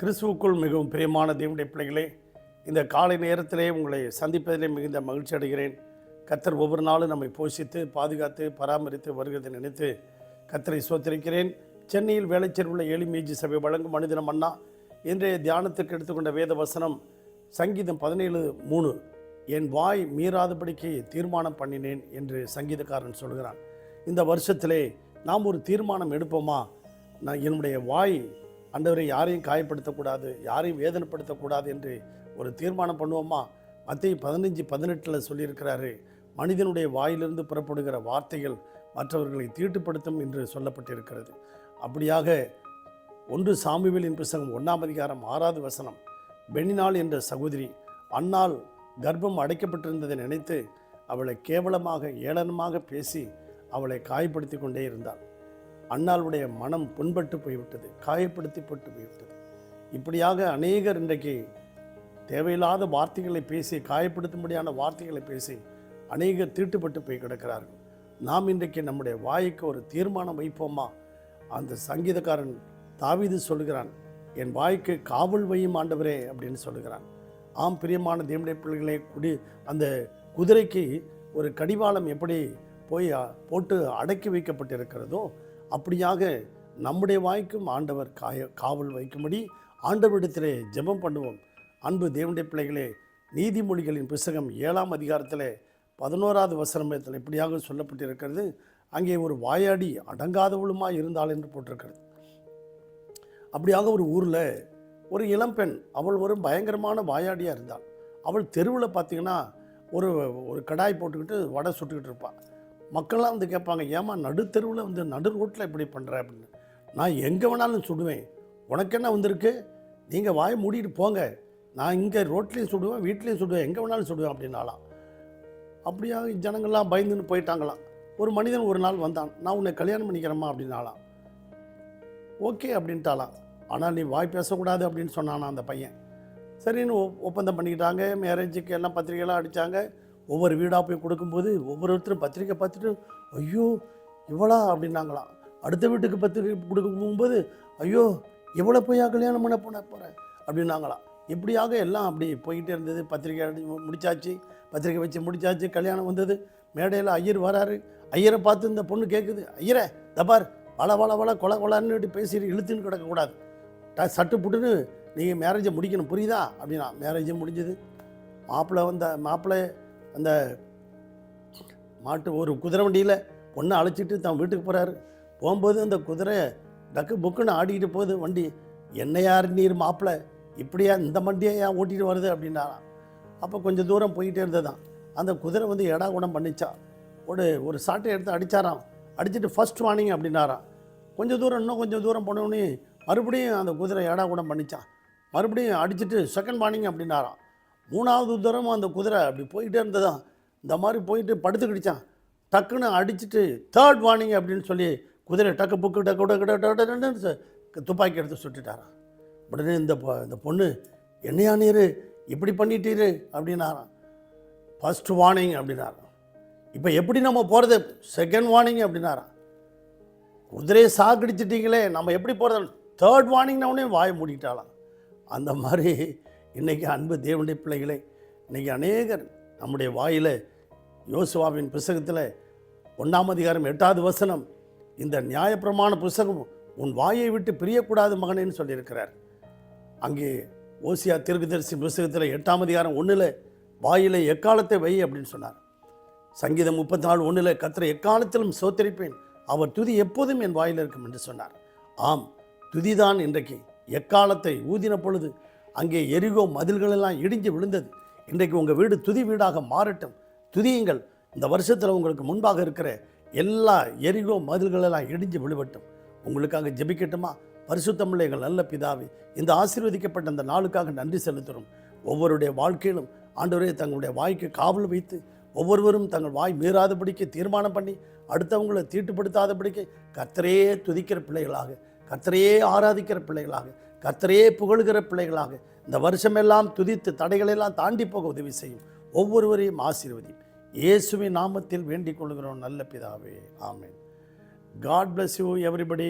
கிறிஸ்துவுக்குள் மிகவும் பிரியமான தேவனுடைய பிள்ளைகளே இந்த காலை நேரத்திலே உங்களை சந்திப்பதிலே மிகுந்த மகிழ்ச்சி அடைகிறேன். கத்தர் ஒவ்வொரு நாளும் நம்மை போஷித்து பாதுகாத்து பராமரித்து வருகிறதை நினைத்து கத்தரை சோத்திருக்கிறேன் சென்னையில் வேலைச்சேர் உள்ள எளிமேஜி சபை வழங்கும் மனிதனம் அண்ணா இன்றைய தியானத்துக்கு எடுத்துக்கொண்ட வேத வசனம் சங்கீதம் பதினேழு மூணு என் வாய் மீறாதபடிக்கு தீர்மானம் பண்ணினேன் என்று சங்கீதக்காரன் சொல்கிறான். இந்த வருஷத்திலே நாம் ஒரு தீர்மானம் எடுப்போமா? நான் என்னுடைய வாய் அண்டவரை யாரையும் காயப்படுத்தக்கூடாது யாரையும் வேதனைப்படுத்தக்கூடாது என்று ஒரு தீர்மானம் பண்ணுவோமா? மத்திய பதினஞ்சு பதினெட்டில் சொல்லியிருக்கிறாரு மனிதனுடைய வாயிலிருந்து புறப்படுகிற வார்த்தைகள் மற்றவர்களை தீட்டுப்படுத்தும் என்று சொல்லப்பட்டிருக்கிறது. அப்படியாக ஒன்று சாமுவேலின் புஸ்தகம் ஒன்றாம் அதிகாரம் ஆறாவது வசனம் பெண்ணினாள் என்ற சகோதரி அன்னால் கர்ப்பம் அடைக்கப்பட்டிருந்ததை நினைத்து அவளை கேவலமாக ஏளனமாக பேசி அவளை காயப்படுத்தி கொண்டே இருந்தாள். அண்ணாளுடைய மனம் புண்பட்டு போய்விட்டது காயப்படுத்திப்பட்டு போய்விட்டது. இப்படியாக அநேகர் இன்றைக்கு தேவையில்லாத வார்த்தைகளை பேசி காயப்படுத்தும்படியான வார்த்தைகளை பேசி அநேகர் தீட்டுப்பட்டு போய் கிடக்கிறார்கள். நாம் இன்றைக்கு நம்முடைய வாய்க்கு ஒரு தீர்மானம் வைப்போமா? அந்த சங்கீதக்காரன் தாவிது சொல்கிறான் என் வாய்க்கு காவல் வையும் ஆண்டவரே அப்படின்னு சொல்லுகிறான். ஆம் பிரியமான தேவனுடைய பிள்ளைகளே குடி அந்த குதிரைக்கு ஒரு கடிவாளம் எப்படி போய் போட்டு அடக்கி வைக்கப்பட்டிருக்கிறதோ அப்படியாக நம்முடைய வாய்க்கும் ஆண்டவர் காய காவல் வைக்கும்படி ஆண்டவரிடத்திலே ஜெபம் பண்ணுவோம். அன்பு தேவனுடைய பிள்ளைகளே நீதிமொழிகளின் புஸ்தகம் ஏழாம் அதிகாரத்தில் பதினோராவது வசனத்தில் இப்படியாக சொல்லப்பட்டிருக்கிறது. அங்கே ஒரு வாயாடி அடங்காதவளுமாக இருந்தாள் என்று போட்டிருக்கிறது. அப்படியாக ஒரு ஊரில் ஒரு இளம்பெண் அவள் ஒரு பயங்கரமான வாயாடியாக இருந்தாள். அவள் தெருவில் பார்த்தீங்கன்னா ஒரு ஒரு கடாய் போட்டுக்கிட்டு வடை சுட்டுக்கிட்டு இருப்பாள் மக்கள்லாம் வந்து கேட்பாங்க ஏமா நடுத்தெருவில் வந்து நடு ரோட்டில் இப்படி பண்ணுற அப்படின்னு. நான் எங்கே வேணாலும் சுடுவேன். உனக்கு என்ன வந்திருக்கு? நீங்கள் வாய் மூடிட்டு போங்க. நான் இங்கே ரோட்லேயும் சுடுவேன் வீட்லேயும் சுடுவேன் எங்கே வேணாலும் சுடுவேன் அப்படின்னாலாம் அப்படியா ஜனங்கள்லாம் பயந்துன்னு போயிட்டாங்களாம். ஒரு மனிதன் ஒரு நாள் வந்தான் நான் உன்னை கல்யாணம் பண்ணிக்கிறேம்மா அப்படின்னாலாம் ஓகே அப்படின்ட்டாலாம் ஆனால் நீ வாய் பேசக்கூடாது அப்படின்னு சொன்னானா அந்த பையன். சரின்னு ஒ- ஒப்பந்தம் பண்ணிக்கிட்டாங்க மேரேஜுக்கு எல்லாம் பத்திரிக்கைலாம் அடித்தாங்க ஒவ்வொரு வீடாக போய் கொடுக்கும்போது ஒவ்வொருத்தரும் பத்திரிக்கை பார்த்துட்டு ஐயோ இவளா? அப்படின்னாங்களாம். அடுத்த வீட்டுக்கு பத்திரிக்கை கொடுக்க போகும்போது ஐயோ இவ்வளோ போயா கல்யாணம் பண்ண போன போகிறேன் அப்படின்னாங்களாம். இப்படியாக எல்லாம் அப்படி போய்கிட்டே இருந்தது. பத்திரிக்கை முடித்தாச்சு முடிச்சாச்சு. பத்திரிக்கை வச்சு முடிச்சாச்சு. கல்யாணம் வந்தது. மேடையில் ஐயர் வராரு. ஐயரை பார்த்து இந்த பொண்ணு கேட்குது ஐயரே தபார் வள வள வள கொல கொலான்னு பேசிட்டு இழுத்துன்னு கிடக்கக்கூடாது. ட- சட்டு புட்டுன்னு நீங்கள் மேரேஜை முடிக்கணும். புரியுதா? அப்படின்னா மேரேஜும் முடிஞ்சது. மாப்பிள்ளை வந்த மாப்பிள்ளை அந்த மாட்டு ஒரு குதிரை வண்டியில் பொண்ணை அழைச்சிட்டு தான் வீட்டுக்கு போகிறாரு போகும்போது அந்த குதிரை டக்கு புக்குன்னு ஆடிக்கிட்டு போகுது. வண்டி என்ன யார் நீர் மாப்பிள்ளை இப்படியா இந்த வண்டியை ஏன் ஓட்டிகிட்டு வருது? அப்படின்னாராம். அப்போ கொஞ்சம் தூரம் போயிட்டே இருந்ததான் அந்த குதிரை வந்து எடா குடம் பண்ணிச்சா. ஒரு ஒரு சாட்டை எடுத்து அடிச்சாராம். அடிச்சுட்டு ஃபர்ஸ்ட் வார்னிங் அப்படின்னாராம். கொஞ்சம் தூரம் இன்னும் கொஞ்சம் தூரம் போனோடனே மறுபடியும் அந்த குதிரை எடா குடம் பண்ணிச்சான் மறுபடியும் அடிச்சுட்டு செகண்ட் வார்னிங் அப்படின்னாராம். மூணாவது தூரமும் அந்த குதிரை அப்படி போயிட்டே இருந்ததான் இந்த மாதிரி போயிட்டு படுத்துக்கிடுச்சான் டக்குன்னு அடிச்சுட்டு தேர்ட் வார்னிங் அப்படின்னு சொல்லி குதிரை டக்கு புக்கு டக்கு டக்கு டக்கு துப்பாக்கி எடுத்து சுட்டுட்டாரான் உடனே இந்த இந்த பொண்ணு என்னையா நீர்? இப்படி பண்ணிட்டீரு? அப்படின்னாராம். ஃபஸ்ட் வார்னிங் அப்படின்னாராம். இப்போ எப்படி நம்ம போகிறது செகண்ட் வார்னிங் அப்படின்னாராம். குதிரையை சாக்கடிச்சிட்டீங்களே நம்ம எப்படி போகிறது தேர்ட் வார்னிங்னா உடனே வாயை மூடிட்டாலாம் அந்த மாதிரி இன்றைக்கி அன்பு தேவனுடைய பிள்ளைகளே இன்றைக்கி அநேகர் நம்முடைய வாயில் யோசுவாவின் புஸ்தகத்தில் ஒன்றாம் அதிகாரம் எட்டாவது வசனம் இந்த நியாயப்பிரமாண புஸ்தகம் உன் வாயை விட்டு பிரியக்கூடாது மகனேன்னு சொல்லியிருக்கிறார். அங்கே ஓசியா தீர்க்கதரிசி புஸ்தகத்தில் எட்டாம் அதிகாரம் ஒன்றில் வாயில் எக்காலத்தை வை அப்படின்னு சொன்னார். சங்கீதம் முப்பத்தி நாலு ஒன்றில் கத்திர எக்காலத்திலும் சோத்தரிப்பேன் அவர் துதி எப்போதும் என் வாயில் இருக்கும் என்று சொன்னார். ஆம் துதிதான் இன்றைக்கு எக்காலத்தை ஊதின பொழுது அங்கே எரிகோ மதில்களெல்லாம் இடிஞ்சு விழுந்தது. இன்றைக்கு உங்கள் வீடு துதி வீடாக மாறட்டும். துதியுங்கள். இந்த வருஷத்தில் உங்களுக்கு முன்பாக இருக்கிற எல்லா எரிகோ மதில்களெல்லாம் இடிஞ்சு விழுவட்டும். உங்களுக்காக ஜெபிக்கட்டுமா? பரிசுத்தமிழ் எங்கள் நல்ல பிதாவே இந்த ஆசீர்வதிக்கப்பட்ட இந்த நாளுக்காக நன்றி செலுத்துகிறோம். ஒவ்வொருடைய வாழ்க்கையிலும் ஆண்டவரே தங்களுடைய வாய்க்கு காவல் வைத்து ஒவ்வொருவரும் தங்கள் வாய் மீறாதபடிக்கு தீர்மானம் பண்ணி அடுத்தவங்களை தீட்டுப்படுத்தாதபடிக்கு கத்தரையே துதிக்கிற பிள்ளைகளாக கத்தரையே ஆராதிக்கிற பிள்ளைகளாக கர்த்தரையே புகழுகிற பிள்ளைகளாக இந்த வருஷமெல்லாம் துதித்து தடைகளெல்லாம் தாண்டி போக உதவி செய்யும் ஒவ்வொருவரையும் ஆசீர்வதியும். இயேசுவின் நாமத்தில் வேண்டிக் கொள்கிறோம் நல்ல பிதாவே. Amen. God bless you everybody